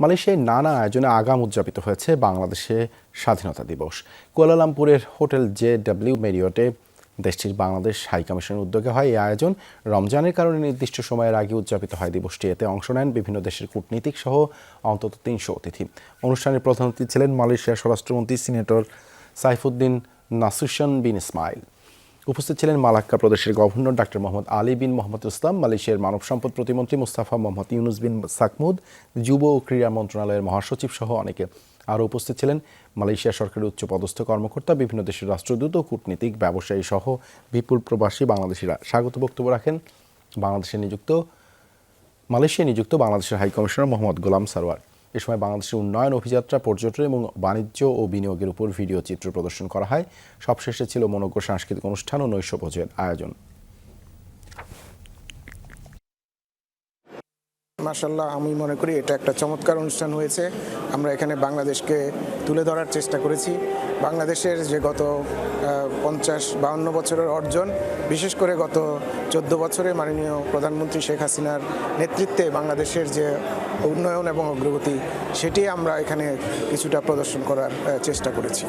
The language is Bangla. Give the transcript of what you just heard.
মালয়েশিয়ায় নানা আয়োজনে আগাম উদযাপিত হয়েছে বাংলাদেশে স্বাধীনতা দিবস। কুয়ালালামপুরের হোটেল জে ডাব্লিউ মেরিয়টে দেশটির বাংলাদেশ হাই কমিশনের উদ্যোগে হয় এই আয়োজন। রমজানের কারণে নির্দিষ্ট সময়ের আগে উদযাপিত হয় দিবসটি। এতে অংশ নেন বিভিন্ন দেশের কূটনীতিক সহ অন্তত তিনশো অতিথি। অনুষ্ঠানের প্রধান অতিথি ছিলেন মালয়েশিয়ার স্বরাষ্ট্রমন্ত্রী senator Saifuddin Nasution bin Ismail. উপস্থিত ছিলেন মালাক্কা প্রদেশের governor doctor Mohammad Ali bin Mohammad Islam, মালয়েশিয়ার মানব সম্পদ প্রতিমন্ত্রী মুস্তাফা মোহাম্মদ ইউনুস বিন সাকমুদ, যুব ও ক্রীড়া মন্ত্রণালয়ের মহাসচিব সহ অনেকে আরও উপস্থিত ছিলেন। মালয়েশিয়া সরকারের উচ্চপদস্থ কর্মকর্তা, বিভিন্ন দেশের রাষ্ট্রদূত ও কূটনীতিক, ব্যবসায়ী সহ বিপুল প্রবাসী বাংলাদেশিরা। স্বাগত বক্তব্য রাখেন বাংলাদেশে নিযুক্ত মালয়েশিয়া নিযুক্ত বাংলাদেশের হাইকমিশনার মোহাম্মদ গোলাম সারওয়ার। এ সময় বাংলাদেশের উন্নয়ন, অভিযাত্রা, পর্যটন এবং বাণিজ্য ও বিনিয়োগের উপর ভিডিও চিত্র প্রদর্শন করা হয়। সবশেষে ছিল মনোজ্ঞ সাংস্কৃতিক অনুষ্ঠান ও নৈশভোজের আয়োজন। মাসাল্লাহ আমি মনে করি এটা একটা চমৎকার অনুষ্ঠান হয়েছে। আমরা এখানে বাংলাদেশকে তুলে ধরার চেষ্টা করেছি। বাংলাদেশের যে গত পঞ্চাশ বাউন্ন বছরের অর্জন, বিশেষ করে গত চোদ্দ বছরে মাননীয় প্রধানমন্ত্রী শেখ হাসিনার নেতৃত্বে বাংলাদেশের যে উন্নয়ন এবং অগ্রগতি, সেটি আমরা এখানে কিছুটা প্রদর্শন করার চেষ্টা করেছি।